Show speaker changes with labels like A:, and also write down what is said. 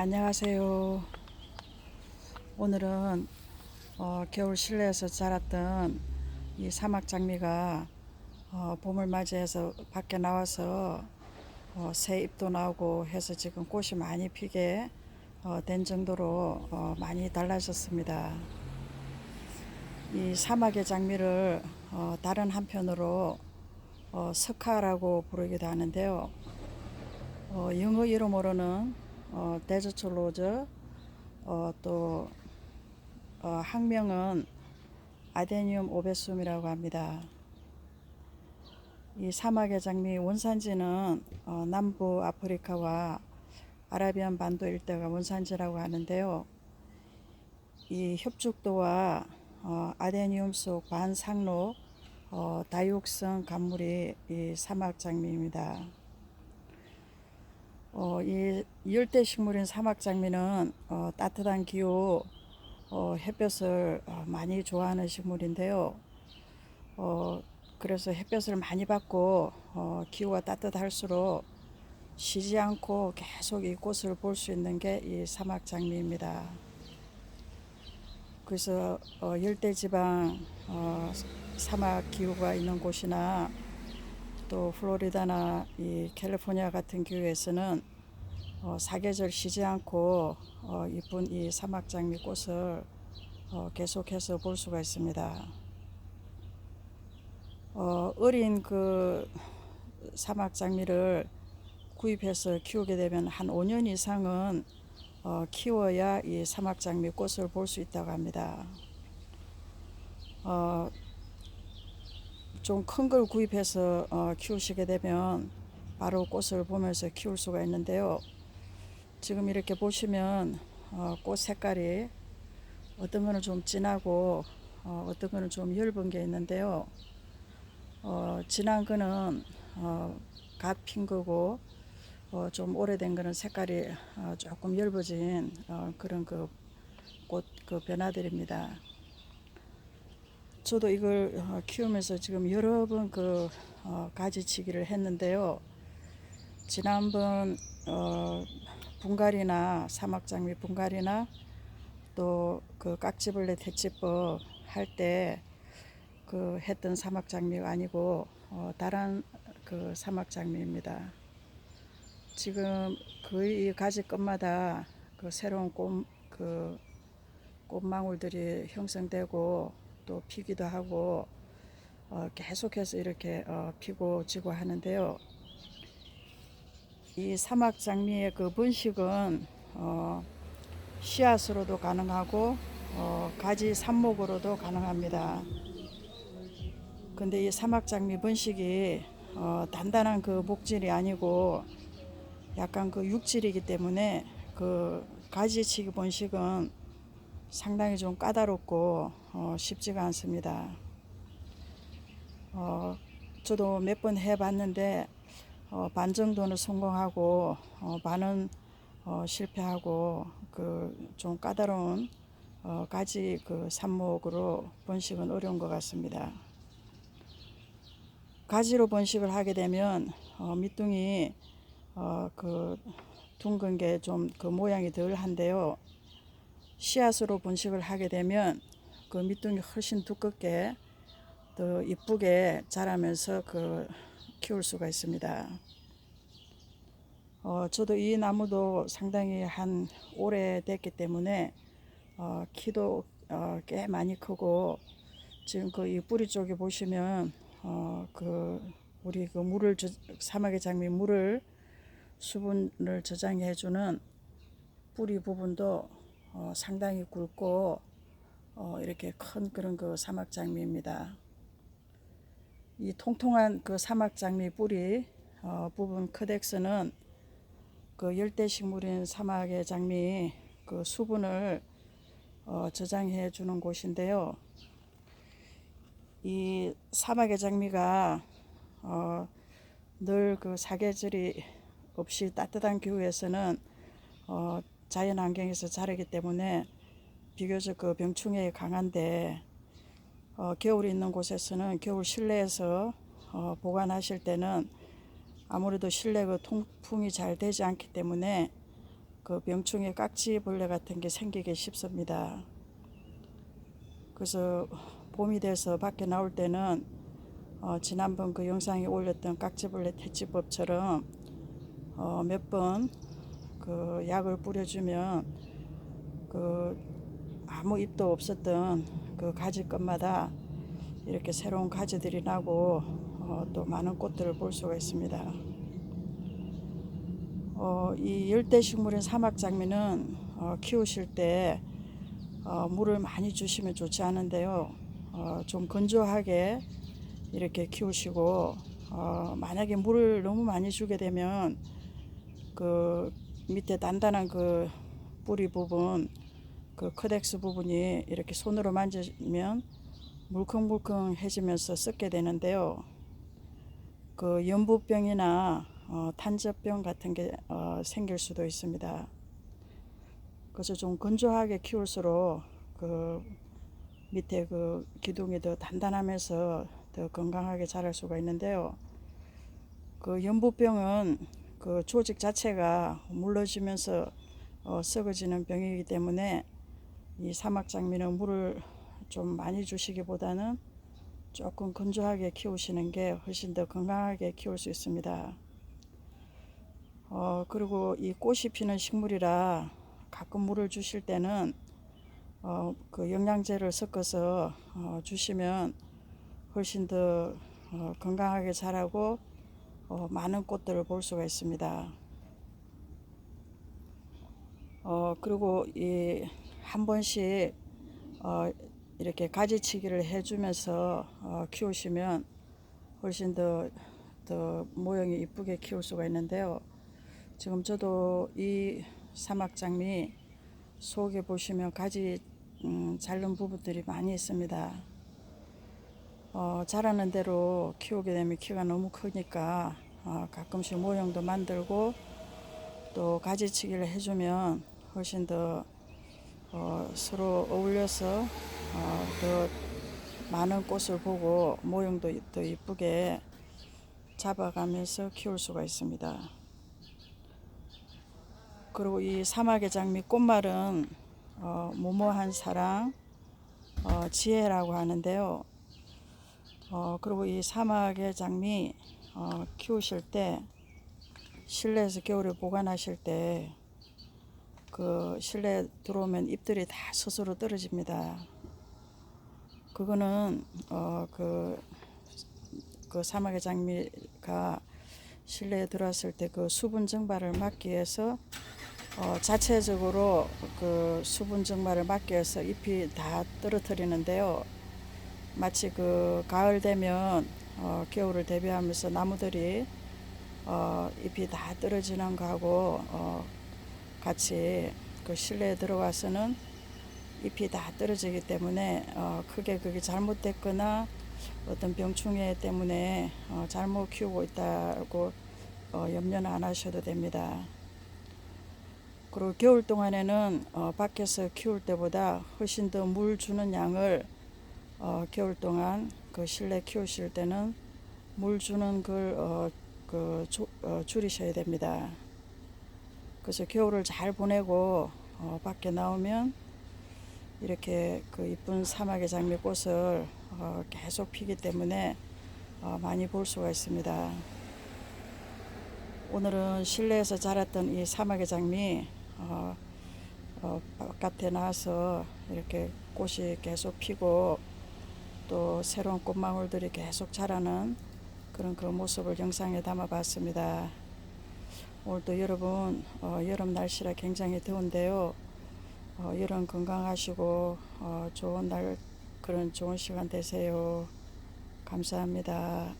A: 안녕하세요. 오늘은 어, 겨울 실내에서 자랐던 이 사막 장미가 어, 봄을 맞이해서 밖에 나와서 어, 새 잎도 나오고 해서 지금 꽃이 많이 피게 어, 된 정도로 어, 많이 달라졌습니다. 이 사막의 장미를 어, 다른 한편으로 어, 석화라고 부르기도 하는데요. 어, 영어 이름으로는 어, 데저트 로즈, 어, 또 어, 학명은 아데니움 오베숨이라고 합니다. 이 사막의 장미 원산지는 어, 남부 아프리카와 아라비안 반도 일대가 원산지라고 하는데요. 이 협죽도와 어, 아데니움 속 반상록 어, 다육성 간물이 이 사막 장미입니다. 어, 이 열대 식물인 사막 장미는 어, 따뜻한 기후, 어, 햇볕을 어, 많이 좋아하는 식물인데요. 어, 그래서 햇볕을 많이 받고 어, 기후가 따뜻할수록 쉬지 않고 계속 이 꽃을 볼 수 있는 게 이 사막 장미입니다. 그래서 어, 열대 지방 어, 사막 기후가 있는 곳이나 또 플로리다나 이 캘리포니아 같은 기후에서는 어, 사계절 쉬지 않고 어, 이쁜 이 사막 장미 꽃을 어, 계속해서 볼 수가 있습니다. 어, 어린 그 사막 장미를 구입해서 키우게 되면 한 5년 이상은 어, 키워야 이 사막 장미 꽃을 볼 수 있다고 합니다. 어, 좀 큰 걸 구입해서 어, 키우시게 되면 바로 꽃을 보면서 키울 수가 있는데요. 지금 이렇게 보시면 어, 꽃 색깔이 어떤 거는 좀 진하고 어, 어떤 거는 좀 엷은 게 있는데요. 어, 진한 거는 어, 갓핀 거고 어, 좀 오래된 거는 색깔이 어, 조금 엷어진 어, 그런 그 꽃그 변화들입니다. 저도 이걸 어, 키우면서 지금 여러 번그 어, 가지치기를 했는데요. 지난번 어, 분갈이나 사막장미 분갈이나 또 그 깍지벌레 퇴치법 할 때 그 했던 사막장미가 아니고 어, 다른 그 사막장미입니다. 지금 거의 이 가지 끝마다 그 새로운 꽃, 그 꽃망울들이 형성되고 또 피기도 하고 어, 계속해서 이렇게 어, 피고 지고 하는데요. 이 사막 장미의 그 번식은 어, 씨앗으로도 가능하고 어, 가지 삽목으로도 가능합니다. 근데 이 사막 장미 번식이 어, 단단한 그 목질이 아니고 약간 그 육질이기 때문에 그 가지치기 번식은 상당히 좀 까다롭고 어, 쉽지가 않습니다. 어, 저도 몇 번 해봤는데 어, 반 정도는 성공하고 어, 반은 어, 실패하고 그 좀 까다로운 어, 가지 그 삽목으로 번식은 어려운 것 같습니다. 가지로 번식을 하게 되면 어, 밑둥이 어, 그 둥근 게 좀 그 모양이 덜 한데요. 씨앗으로 번식을 하게 되면 그 밑둥이 훨씬 두껍게 더 이쁘게 자라면서 그 키울 수가 있습니다. 어, 저도 이 나무도 상당히 한 오래 됐기 때문에 어, 키도 어, 꽤 많이 크고 지금 그 이 뿌리 쪽에 보시면 어, 그 우리 그 물을 저, 사막의 장미 물을 수분을 저장해 주는 뿌리 부분도 어, 상당히 굵고 어, 이렇게 큰 그런 그 사막 장미입니다. 이 통통한 그 사막 장미 뿌리 어, 부분 크덱스는 그 열대 식물인 사막의 장미 그 수분을 어, 저장해 주는 곳인데요. 이 사막의 장미가 어, 늘 그 사계절이 없이 따뜻한 기후에서는 어, 자연 환경에서 자라기 때문에 비교적 그 병충해에 강한데 어, 겨울이 있는 곳에서는 겨울 실내에서 어, 보관하실 때는 아무래도 실내 그 통풍이 잘 되지 않기 때문에 그 병충해 깍지 벌레 같은 게 생기기 쉽습니다. 그래서 봄이 돼서 밖에 나올 때는 어, 지난번 그 영상에 올렸던 깍지벌레 퇴치법처럼 어, 몇번 그 약을 뿌려주면 그 아무 잎도 없었던 그 가지 끝마다 이렇게 새로운 가지들이 나고 어, 또 많은 꽃들을 볼 수가 있습니다. 어, 이 열대 식물인 사막 장미는 어, 키우실 때 어, 물을 많이 주시면 좋지 않은데요. 어, 좀 건조하게 이렇게 키우시고 어, 만약에 물을 너무 많이 주게 되면 그 밑에 단단한 그 뿌리 부분 그 커덱스 부분이 이렇게 손으로 만지면 물컹물컹해지면서 썩게 되는데요. 그 연부병이나 어, 탄저병 같은 게 어, 생길 수도 있습니다. 그래서 좀 건조하게 키울수록 그 밑에 그 기둥이 더 단단하면서 더 건강하게 자랄 수가 있는데요. 그 연부병은 그 조직 자체가 물러지면서 어, 썩어지는 병이기 때문에 이 사막 장미는 물을 좀 많이 주시기보다는 조금 건조하게 키우시는 게 훨씬 더 건강하게 키울 수 있습니다. 어, 그리고 이 꽃이 피는 식물이라 가끔 물을 주실 때는 어, 그 영양제를 섞어서 어, 주시면 훨씬 더 어, 건강하게 자라고 어, 많은 꽃들을 볼 수가 있습니다. 어, 그리고 이 한 번씩 어, 이렇게 가지치기를 해주면서 어, 키우시면 훨씬 더, 더 모형이 이쁘게 키울 수가 있는데요. 지금 저도 이 사막장미 속에 보시면 가지 음, 자른 부분들이 많이 있습니다. 어, 자라는 대로 키우게 되면 키가 너무 크니까 어, 가끔씩 모형도 만들고 또 가지치기를 해주면 훨씬 더 어, 서로 어울려서 어, 더 많은 꽃을 보고 모형도 더 이쁘게 잡아가면서 키울 수가 있습니다. 그리고 이 사막의 장미 꽃말은 어, 무모한 사랑, 어, 지혜라고 하는데요. 어, 그리고 이 사막의 장미 어, 키우실 때 실내에서 겨울에 보관하실 때 그 실내 들어오면 잎들이 다 스스로 떨어집니다. 그거는 어 그 그 사막의 장미가 실내에 들어왔을 때 그 수분 증발을 막기 위해서 어 자체적으로 그 수분 증발을 막기 위해서 잎이 다 떨어뜨리는데요. 마치 그 가을 되면 어 겨울을 대비하면서 나무들이 어 잎이 다 떨어지는 거하고 어 같이 그 실내에 들어와서는 잎이 다 떨어지기 때문에 어 크게 그게 잘못됐거나 어떤 병충해 때문에 어 잘못 키우고 있다고 어 염려는 안 하셔도 됩니다. 그리고 겨울 동안에는 어 밖에서 키울 때보다 훨씬 더 물 주는 양을 어 겨울 동안 그 실내 키우실 때는 물 주는 걸 어그 어, 줄이셔야 됩니다. 그래서 겨울을 잘 보내고 어, 밖에 나오면 이렇게 그 이쁜 사막의 장미꽃을 어, 계속 피기 때문에 어, 많이 볼 수가 있습니다. 오늘은 실내에서 자랐던 이 사막의 장미 어, 어, 바깥에 나와서 이렇게 꽃이 계속 피고 또 새로운 꽃망울들이 계속 자라는 그런 그 모습을 영상에 담아 봤습니다. 오늘도 여러분 어, 여름 날씨라 굉장히 더운데요. 어, 여름 건강하시고 어, 좋은 날 그런 좋은 시간 되세요. 감사합니다.